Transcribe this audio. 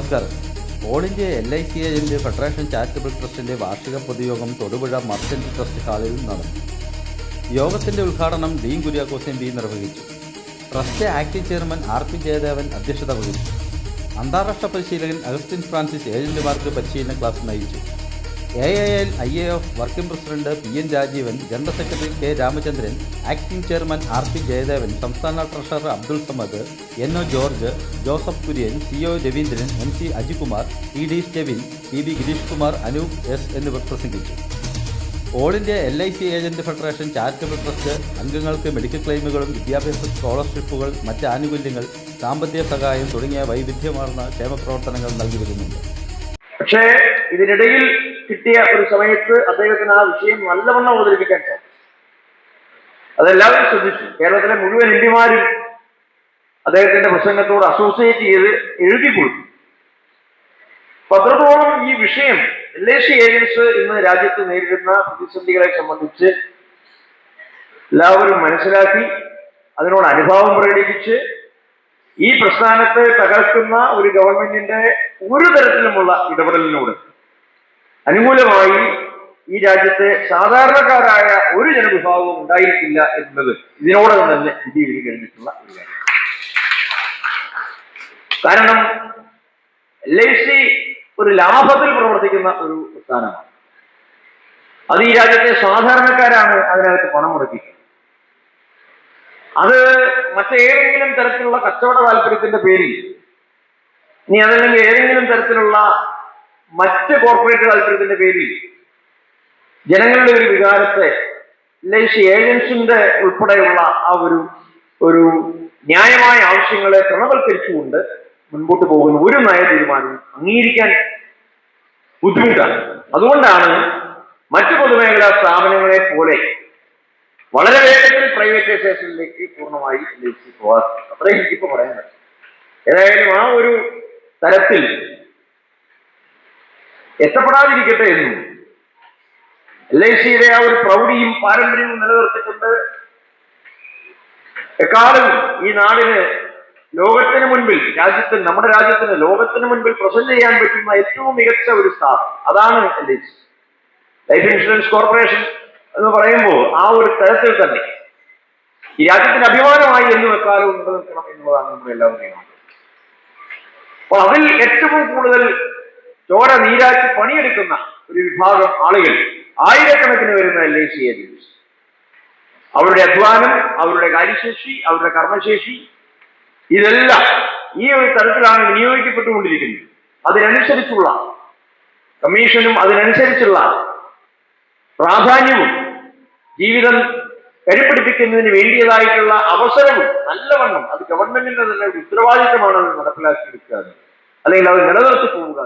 നമസ്കാരം. All India L I C agent federation charitable ട്രസ്റ്റിന്റെ വാർഷിക പൊതുയോഗം തൊടുപുഴ മർച്ചന്റ് ട്രസ്റ്റ് ഹാളിൽ നടന്നു. യോഗത്തിന്റെ ഉദ്ഘാടനം ഡീൻ കുര്യാക്കോസ് എം പി നിർവഹിച്ചു. Trust acting chairman R P Jayadevan അധ്യക്ഷത വഹിച്ചു. അന്താരാഷ്ട്ര പരിശീലകൻ അഗസ്റ്റിൻ ഫ്രാൻസിസ് ഏജന്റുമാർക്ക് പരിശീലന ക്ലാസ് നയിച്ചു. A I L I A F working president P N Rajeevan general secretary K Ramachandran acting chairman R P Jayadevan സംസ്ഥാന treasurer Abdul Samad N O George Joseph Kurian C O Raveendran M C Ajikumar E D Stevin P B Gireesh Kumar Anoop S എന്നിവർ പ്രസംഗിച്ചു. All India L I C agent federation charitable trust അംഗങ്ങൾക്ക് medical ക്ലെയിമുകളും വിദ്യാഭ്യാസ സ്കോളർഷിപ്പുകൾ മറ്റ് ആനുകൂല്യങ്ങൾ സാമ്പത്തിക സഹായം തുടങ്ങിയ വൈവിധ്യമാർന്ന ക്ഷേമ പ്രവർത്തനങ്ങൾ നൽകി വരുന്നുണ്ട്. പക്ഷേ ഇതിനിടയിൽ കിട്ടിയ ഒരു സമയത്ത് അദ്ദേഹത്തിന് ആ വിഷയം നല്ലവണ്ണം അവതരിപ്പിക്കാൻ സാധിച്ചു. അതെല്ലാവരും ശ്രദ്ധിച്ചു. കേരളത്തിലെ മുഴുവൻ എം പിമാരും അദ്ദേഹത്തിന്റെ പ്രസംഗത്തോട് അസോസിയേറ്റ് ചെയ്ത് എഴുതി കൊടുത്തു പത്രത്തോളം ഈ വിഷയം എൽ ഐ സി ഏജൻസ് ഇന്ന് രാജ്യത്ത് നേരിടുന്ന പ്രതിസന്ധികളെ സംബന്ധിച്ച് എല്ലാവരും മനസ്സിലാക്കി അതിനോട് അനുഭാവം പ്രകടിപ്പിച്ച് ഈ പ്രസ്ഥാനത്തെ തകർക്കുന്ന ഒരു ഗവൺമെന്റിന്റെ ഒരു തരത്തിലുമുള്ള ഇടപെടലിനോട് അനുകൂലമായി ഈ രാജ്യത്തെ സാധാരണക്കാരായ ഒരു ജനവിഭാഗവും ഉണ്ടായിരിക്കില്ല എന്നത് ഇതിനോടകം തന്നെ വിധി കഴിഞ്ഞിട്ടുള്ള ഒരു കാര്യം. കാരണം എൽ ഐ സി ഒരു ലാഭത്തിൽ പ്രവർത്തിക്കുന്ന ഒരു പ്രസ്ഥാനമാണ് അത് ഈ രാജ്യത്തെ സാധാരണക്കാരാണ് അതിനകത്ത് പണം മുടക്കിക്കുന്നത് അത് മറ്റേതെങ്കിലും തരത്തിലുള്ള കച്ചവട താല്പര്യത്തിന്റെ പേരിൽ ഇനി അതല്ലെങ്കിൽ ഏതെങ്കിലും തരത്തിലുള്ള മറ്റ് കോർപ്പറേറ്റ് താല്പര്യത്തിന്റെ പേരിൽ ജനങ്ങളുടെ ഒരു വികാരത്തെ ലൈസി ഏജൻസിന്റെ ഉൾപ്പെടെയുള്ള ആ ഒരു ഒരു ന്യായമായ ആവശ്യങ്ങളെ ക്രമവൽക്കരിച്ചുകൊണ്ട് മുൻപോട്ട് പോകുന്ന ഒരു നയ തീരുമാനം അംഗീകരിക്കാൻ ബുദ്ധിമുട്ടാണ്. അതുകൊണ്ടാണ് മറ്റു പൊതുമേഖലാ സ്ഥാപനങ്ങളെ പോലെ വളരെ വേഗത്തിൽ പ്രൈവറ്റൈസേഷനിലേക്ക് പൂർണമായി ലയിച്ച് പോകാറുണ്ട് അത്രയും എനിക്കിപ്പോ പറയാൻ ഏതായാലും ആ ഒരു തരത്തിൽ എത്തപ്പെടാതിരിക്കട്ടെ എന്നും. എൽ ഐ സിയുടെ ആ ഒരു പ്രൗഢിയും പാരമ്പര്യവും നിലനിർത്തിക്കൊണ്ട് എക്കാലവും ഈ നാടിന് ലോകത്തിന് മുൻപിൽ രാജ്യത്തിന് നമ്മുടെ രാജ്യത്തിന് ലോകത്തിന് മുൻപിൽ പ്രസന്റ് ചെയ്യാൻ പറ്റുന്ന ഏറ്റവും മികച്ച ഒരു സ്ഥാപനം അതാണ് L I C life insurance corporation എന്ന് പറയുമ്പോൾ ആ ഒരു തരത്തിൽ തന്നെ ഈ രാജ്യത്തിന് അഭിമാനമായി എന്ന് വെക്കാലവും നിലനിൽക്കണം എന്നുള്ളതാണ് നമ്മുടെ എല്ലാവരുടെയും. അപ്പൊ അതിൽ ഏറ്റവും കൂടുതൽ ചോര നീരാക്കി പണിയെടുക്കുന്ന ഒരു വിഭാഗം ആളുകൾ ആയിരക്കണക്കിന് വരുന്ന എൽ ഐ സി അവരുടെ അധ്വാനം അവരുടെ കാര്യശേഷി അവരുടെ കർമ്മശേഷി ഇതെല്ലാം ഈ ഒരു തരത്തിലാണ് വിനിയോഗിക്കപ്പെട്ടുകൊണ്ടിരിക്കുന്നത്. അതിനനുസരിച്ചുള്ള കമ്മീഷനും അതിനനുസരിച്ചുള്ള പ്രാധാന്യവും ജീവിതം കരിപ്പിടിപ്പിക്കുന്നതിന് വേണ്ടിയതായിട്ടുള്ള അവസരവും നല്ലവണ്ണം അത് ഗവൺമെന്റിന്റെ തന്നെ ഉത്തരവാദിത്തമാണ് അത് നടപ്പിലാക്കിയെടുക്കുക അല്ലെങ്കിൽ അത് നിലനിർത്തി പോവുക